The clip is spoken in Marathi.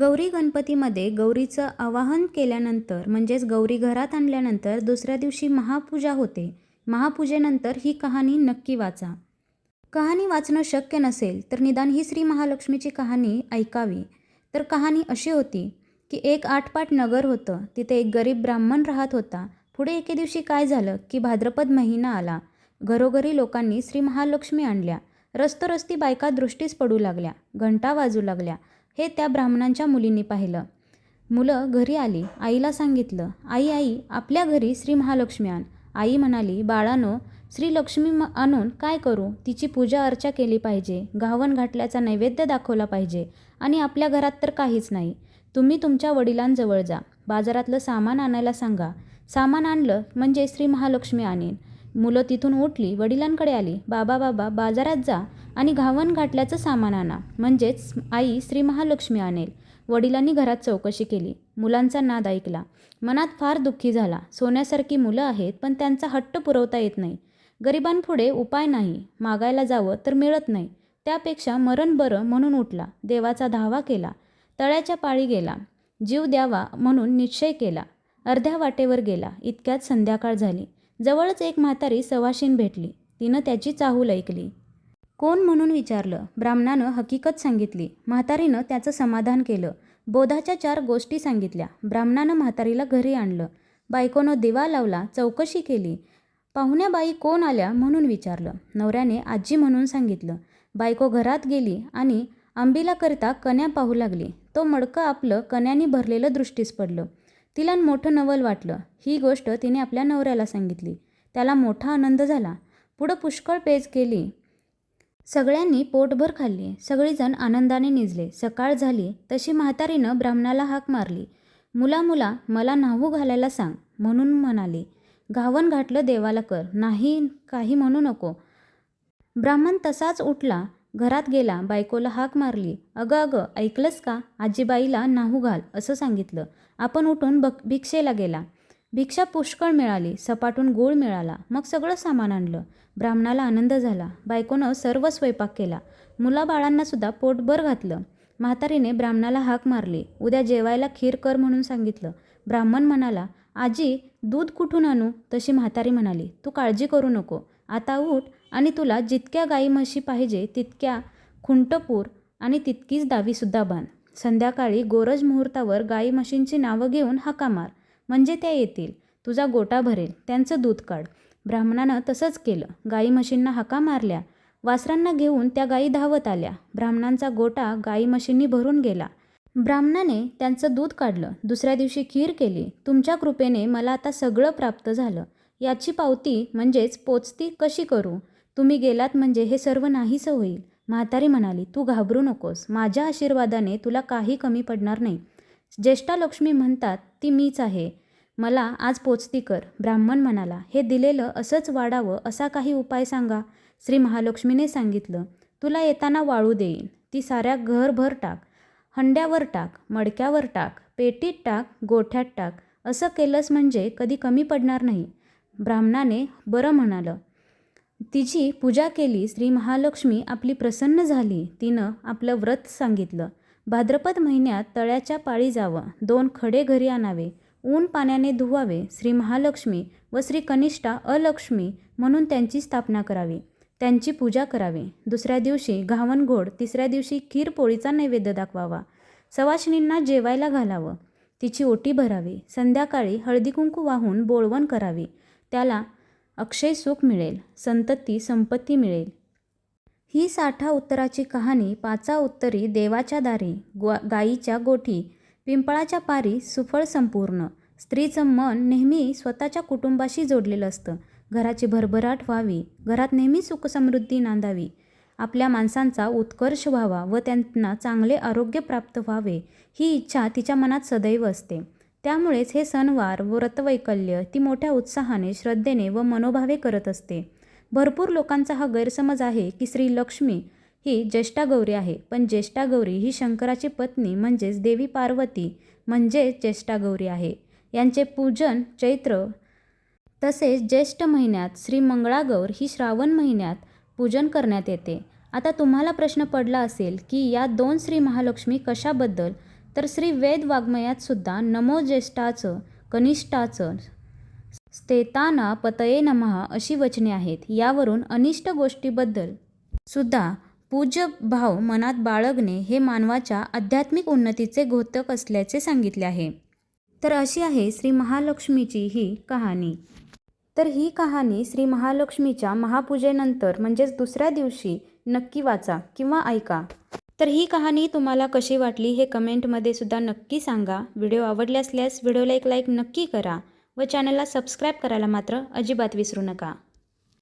गौरी गणपतीमध्ये गौरीचं आवाहन केल्यानंतर म्हणजेच गौरी घरात आणल्यानंतर दुसऱ्या दिवशी महापूजा होते. महापूजेनंतर ही कहाणी नक्की वाचा. कहाणी वाचणं शक्य नसेल तर निदान ही श्री महालक्ष्मीची कहाणी ऐकावी. तर कहाणी अशी होती की एक आठपाट नगर होतं. तिथे एक गरीब ब्राह्मण राहत होता. पुढे एके दिवशी काय झालं की भाद्रपद महिना आला. घरोघरी लोकांनी श्री महालक्ष्मी आणल्या. रस्तोरस्ती बायका दृष्टीस पडू लागल्या. घंटा वाजू लागल्या. हे त्या ब्राह्मणांच्या मुलींनी पाहिलं. मुलं घरी आली आईला सांगितलं आई आई आपल्या घरी श्री महालक्ष्मी आण. आई म्हणाली बाळानो श्री लक्ष्मी म आणून काय करू? तिची पूजा अर्चा केली पाहिजे घावन घाटल्याचा नैवेद्य दाखवला पाहिजे आणि आपल्या घरात तर काहीच नाही. तुम्ही तुमच्या वडिलांजवळ जा. बाजारातलं सामान आणायला सांगा. सामान आणलं म्हणजे श्री महालक्ष्मी आणेन. मुलं तिथून उठली वडिलांकडे आली बाबा बाबा बाजारात जा आणि घावन घाटल्याचं सामान आणा. म्हणजेच आई श्री महालक्ष्मी आणेल. वडिलांनी घरात चौकशी केली. मुलांचा नाद ऐकला. मनात फार दुःखी झाला. सोन्यासारखी मुलं आहेत पण त्यांचा हट्ट पुरवता येत नाही. गरिबांपुढे उपाय नाही. मागायला जावं तर मिळत नाही. त्यापेक्षा मरण बरं म्हणून उठला. देवाचा धावा केला. तळ्याच्या पाळी गेला. जीव द्यावा म्हणून निश्चय केला. अर्ध्या वाटेवर गेला. इतक्यात संध्याकाळ झाली. जवळच एक म्हातारी सवाशीन भेटली. तिनं त्याची चाहूल ऐकली. कोण म्हणून विचारलं? ब्राह्मणानं हकीकत सांगितली. म्हातारीनं त्याचं समाधान केलं. बोधाच्या चार गोष्टी सांगितल्या. ब्राह्मणानं म्हातारीला घरी आणलं. बायकोनं दिवा लावला चौकशी केली. पाहुण्या बाई कोण आल्या म्हणून विचारलं. नवऱ्याने आजी म्हणून सांगितलं. बायको घरात गेली आणि आंबीला करता कन्या पाहू लागली. तो मडकं आपलं कन्यानी भरलेलं दृष्टीस पडलं. तिला मोठं नवल वाटलं. ही गोष्ट तिने आपल्या नवऱ्याला सांगितली. त्याला मोठा आनंद झाला. पुढं पुष्कळ पेज केली. सगळ्यांनी पोटभर खाल्ली. सगळीजण आनंदाने निजले. सकाळ झाली. तशी म्हातारीनं ब्राह्मणाला हाक मारली. मुला मुला मला न्हावू घालायला सांग म्हणून म्हणाली. घावन घातलं देवाला कर. नाही काही म्हणू नको. ब्राह्मण तसाच उठला. घरात गेला बायकोला हाक मारली. अगं अगं ऐकलंस का? आजीबाईला नाहू घाल असं सांगितलं. आपण उठून बक भिक्षेला गेला. भिक्षा पुष्कळ मिळाली सपाटून गूळ मिळाला. मग सगळं सामान आणलं. ब्राह्मणाला आनंद झाला. बायकोनं सर्व स्वयंपाक केला. मुलाबाळांनासुद्धा पोटभर घातलं. म्हातारीने ब्राह्मणाला हाक मारली. उद्या जेवायला खीर कर म्हणून सांगितलं. ब्राह्मण म्हणाला आजी दूध कुठून आणू? तशी म्हातारी म्हणाली तू काळजी करू नको. आता उठ आणि तुला जितक्या गाई म्हशी पाहिजे तितक्या खुंटपूर आणि तितकीच दावीसुद्धा बांध. संध्याकाळी गोरज मुहूर्तावर गाई म्हशींची नावं घेऊन हाका मार. म्हणजे त्या येतील. तुझा गोटा भरेल. त्यांचं दूध काढ. ब्राह्मणानं तसंच केलं. गाई म्हशींना हाका मारल्या. वासरांना घेऊन त्या गायी धावत आल्या. ब्राह्मणांचा गोटा गाई म्हशींनी भरून गेला. ब्राह्मणाने त्यांचं दूध काढलं. दुसऱ्या दिवशी खीर केली. तुमच्या कृपेने मला आता सगळं प्राप्त झालं. याची पावती म्हणजेच पोचती कशी करू? तुम्ही गेलात म्हणजे हे सर्व नाहीसं होईल. म्हातारी म्हणाली तू घाबरू नकोस. माझ्या आशीर्वादाने तुला काही कमी पडणार नाही. ज्येष्ठा लक्ष्मी म्हणतात ती मीच आहे. मला आज पोचती कर. ब्राह्मण म्हणाला हे दिलेलं असंच वाढावं असा काही उपाय सांगा. श्री महालक्ष्मीने सांगितलं तुला येताना वाळू देईन. ती साऱ्या घरभर टाक. हंड्यावर टाक. मडक्यावर टाक. पेटीत टाक. गोठ्यात टाक. असं केलंस म्हणजे कधी कमी पडणार नाही. ब्राह्मणाने बरं म्हणालं. तिची पूजा केली श्री महालक्ष्मी आपली प्रसन्न झाली. तिनं आपलं व्रत सांगितलं. भाद्रपद महिन्यात तळ्याच्या पाळी जावं दोन खडे घरी आणावे ऊन पाण्याने धुवावे श्री महालक्ष्मी व श्री कनिष्ठा अलक्ष्मी म्हणून त्यांची स्थापना करावी त्यांची पूजा करावी. दुसऱ्या दिवशी घावणघोड तिसऱ्या दिवशी खीर पोळीचा नैवेद्य दाखवावा. सवाशिणींना जेवायला घालावं. तिची ओटी भरावी. संध्याकाळी हळदी कुंकू वाहून बोळवण करावी. त्याला अक्षय सुख मिळेल संतती संपत्ती मिळेल. ही साठा उत्तराची कहाणी पाचा उत्तरी देवाच्या दारी ग्वा गाईच्या गोठी पिंपळाच्या पारी सुफळ संपूर्ण. स्त्रीचं मन नेहमी स्वतःच्या कुटुंबाशी जोडलेलं असतं. घराची भरभराट व्हावी घरात नेहमी सुखसमृद्धी नांदावी. आपल्या माणसांचा उत्कर्ष व्हावा व त्यांना चांगले आरोग्य प्राप्त व्हावे ही इच्छा तिच्या मनात सदैव असते. त्यामुळेच हे सणवार व व्रतवैकल्य ती मोठ्या उत्साहाने श्रद्धेने व मनोभावे करत असते. भरपूर लोकांचा हा गैरसमज आहे की श्री लक्ष्मी ही ज्येष्ठा गौरी आहे. पण ज्येष्ठा गौरी ही शंकराची पत्नी म्हणजेच देवी पार्वती म्हणजेच ज्येष्ठा गौरी आहे. यांचे पूजन चैत्र तसेच ज्येष्ठ महिन्यात श्री मंगळागौर ही श्रावण महिन्यात पूजन करण्यात येते. आता तुम्हाला प्रश्न पडला असेल की या दोन श्री महालक्ष्मी कशाबद्दल तर श्री वेद वाङ्मयात सुद्धा नमो ज्येष्ठाचं कनिष्ठाचं स्तेताना पतये नमः अशी वचने आहेत. यावरून अनिष्ट गोष्टीबद्दल सुद्धा पूज्य भाव मनात बाळगणे हे मानवाच्या आध्यात्मिक उन्नतीचे घोतक असल्याचे सांगितले आहे. तर अशी आहे श्री महालक्ष्मीची ही कहाणी. तर ही कहाणी श्री महालक्ष्मीच्या महापूजेनंतर म्हणजेच दुसऱ्या दिवशी नक्की वाचा किंवा ऐका. तर ही कहाणी तुम्हाला कशी वाटली हे कमेंटमध्ये सुद्धा नक्की सांगा. व्हिडिओ आवडले असल्यास व्हिडिओला एक लाईक नक्की करा व चॅनलला सबस्क्राईब करायला मात्र अजिबात विसरू नका.